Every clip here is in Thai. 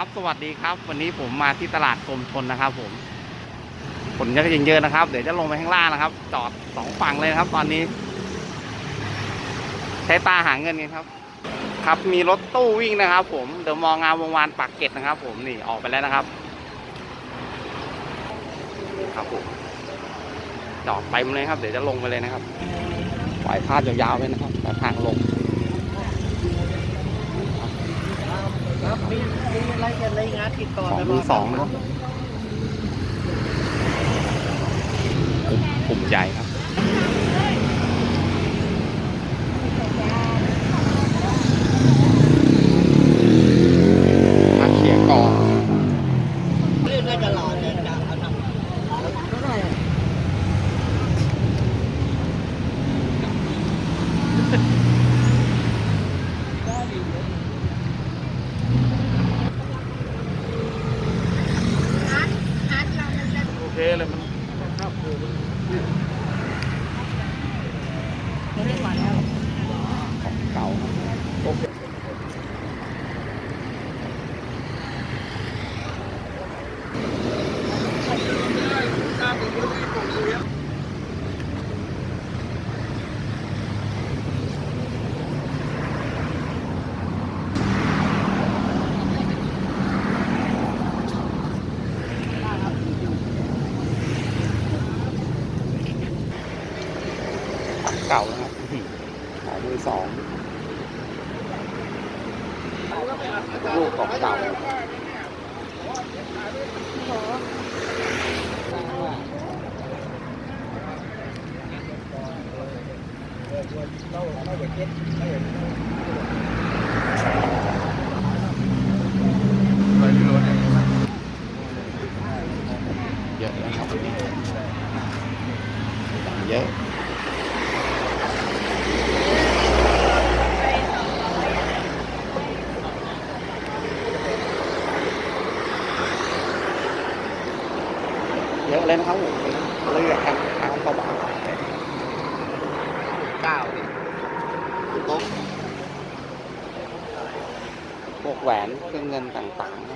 ครับสวัสดีครับ วันนี้ผมมาที่ตลาดกรมชนนะครับ ผมฝนก็ยังเยอะนะครับ เดี๋ยวจะลงไปข้างล่างนะครับ จอดสองฝั่งเลยครับ ตอนนี้ ใช้ตาหาเงินกันครับ ครับมีรถตู้วิ่งนะครับ ผมเดอะมองงามวงวานปากเกร็ดนะครับ ผมนี่ออกไปแล้วนะครับ ครับผมจอดเต็มเลยครับ เดี๋ยวจะลงไปเลยนะครับปล่อยพาดยาวๆไปนะครับแต่ทางลง ครับมีมีอะไรจะรายงานติดต่อของตลมืออดสองเนอะกลุ่มใหญ่ครับ มาเขียกองเรื่องได้ตลอดเลยจ้ะเอาทำก็ได้โอเคเลยมันไม่ได้มาแล้วของเก่าครับ เก่านะครับของมือสองลูกของเก่าเยอะนะครับเยอะ เยอะเลยนะครับผมเลือกทางทางเข้าบ้านเก้าโต๊ะพวกแหวนเครื่องเงินต่างๆ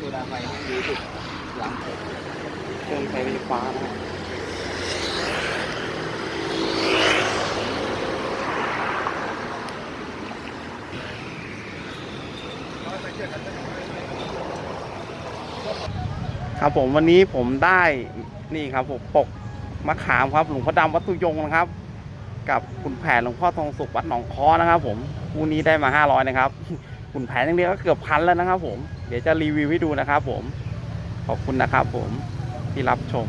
ดูดาไฟดีสุดหลังเครื่องใช้ไฟฟ้านะครับ ครับผมวันนี้ผมได้นี่ครับผมปกมะขามครับหลวงพ่อดำวัดตุยงนะครับ กับคุณแผนหลวงพ่อทองสุขวัดหนองคอนะครับ ผมคู่นี้ได้มาห้าร้อยนะครับคุณแผนอย่างเดียวก็เกือบพันแล้วนะครับ ผมเดี๋ยวจะรีวิวให้ดูนะครับ ผมขอบคุณนะครับ ผมที่รับชม